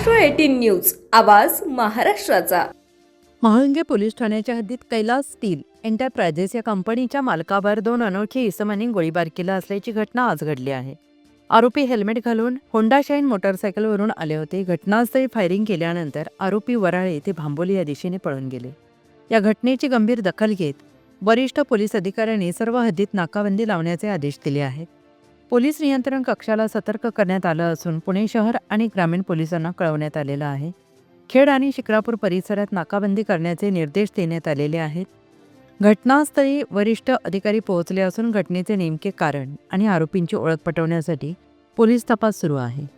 News आवाज महाराष्ट्राचा. Mahalunge police ठाण्याच्या हद्दीत कैलास स्टील एंटरप्राइजेस या कंपनीच्या मालकावर दोन अनोळखी इसमांनी गोळीबार केला असल्याची घटना आज घडली आहे. आरोपी हेल्मेट घालून होंडा शाईन मोटरसायकलवरून आले होते. घटनास्थळी फायरिंग केल्यानंतर आरोपी वराळे ते भांबोली या दिशेने पळून गेले. या घटनेची गंभीर दखल घेत वरिष्ठ पोलीस अधिकाऱ्यांनी सर्व हद्दीत नाकाबंदी लावण्याचे आदेश दिले आहेत. पोलीस नियंत्रण कक्षाला सतर्क करण्यात आलं असून पुणे शहर आणि ग्रामीण पोलिसांना कळवण्यात आलेलं आहे. खेड आणि शिक्रापूर परिसरात नाकाबंदी करण्याचे निर्देश देण्यात आलेले आहेत. घटनास्थळी वरिष्ठ अधिकारी पोहोचले असून घटनेचे नेमके कारण आणि आरोपींची ओळख पटवण्यासाठी पोलीस तपास सुरू आहे.